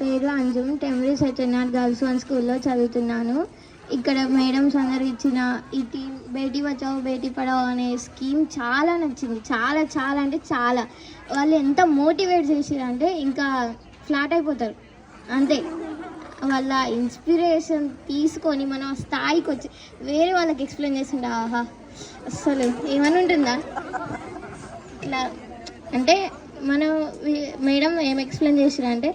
పేరు అంజుమ్. టెంబరీ సత్యనాథ్ గర్ల్స్ వన్ స్కూల్లో చదువుతున్నాను. ఇక్కడ మేడమ్స్ అందరు ఇచ్చిన ఈ టీం బేటీ బచావో బేటీ పడావో అనే స్కీమ్ చాలా నచ్చింది. చాలా చాలా అంటే చాలా. వాళ్ళు ఎంత మోటివేట్ చేసిరంటే ఇంకా ఫ్లాట్ అయిపోతారు. అంతే. వాళ్ళ ఇన్స్పిరేషన్ తీసుకొని మనం స్థాయికి వచ్చి వేరే వాళ్ళకి ఎక్స్ప్లెయిన్ చేస్తుంటే ఆహా అస్సలు ఏమని ఉంటుందా? ఇట్లా అంటే మనం మేడం ఏం ఎక్స్ప్లెయిన్ చేసిరంటే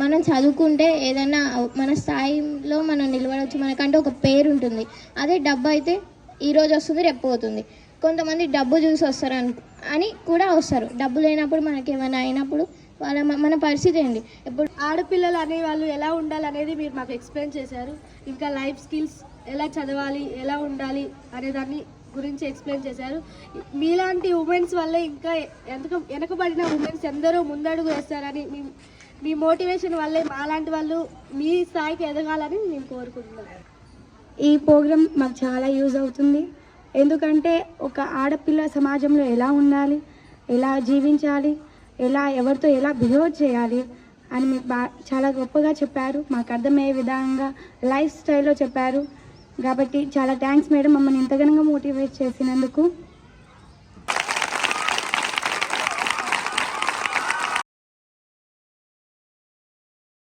మనం చదువుకుంటే ఏదైనా మన స్థాయిలో మనం నిలబడవచ్చు మనకంటే ఒక పేరు ఉంటుంది అదే డబ్బు అయితే ఈరోజు వస్తుంది రేపు పోతుంది. కొంతమంది డబ్బు చూసి వస్తారు అని అని కూడా వస్తారు. డబ్బు లేనప్పుడు మనకి ఏమైనా అయినప్పుడు వాళ్ళ మన పరిస్థితి ఏంటి? ఇప్పుడు ఆడపిల్లలు అనే వాళ్ళు ఎలా ఉండాలి అనేది మీరు మాకు ఎక్స్ప్లెయిన్ చేశారు. ఇంకా లైఫ్ స్కిల్స్ ఎలా చదవాలి ఎలా ఉండాలి అనే దాన్ని గురించి ఎక్స్ప్లెయిన్ చేశారు. మీలాంటి ఉమెన్స్ వల్లే ఇంకా వెనక వెనకబడిన ఉమెన్స్ ఎందరో ముందడుగు వేస్తారని మీ మోటివేషన్ వల్లే మాలాంటి వాళ్ళు మీ స్థాయికి ఎదగాలని మేము కోరుకుంటున్నాం ఈ ప్రోగ్రామ్ మాకు చాలా యూజ్ అవుతుంది. ఎందుకంటే ఒక ఆడపిల్ల సమాజంలో ఎలా ఉండాలి ఎలా జీవించాలి ఎలా ఎవరితో ఎలా బిహేవ్ చేయాలి అని మీకు బా చాలా గొప్పగా చెప్పారు. మాకు అర్థమయ్యే విధంగా లైఫ్ స్టైల్లో చెప్పారు. కాబట్టి చాలా థ్యాంక్స్ మేడం మమ్మల్ని ఎంతగానో మోటివేట్ చేసినందుకు.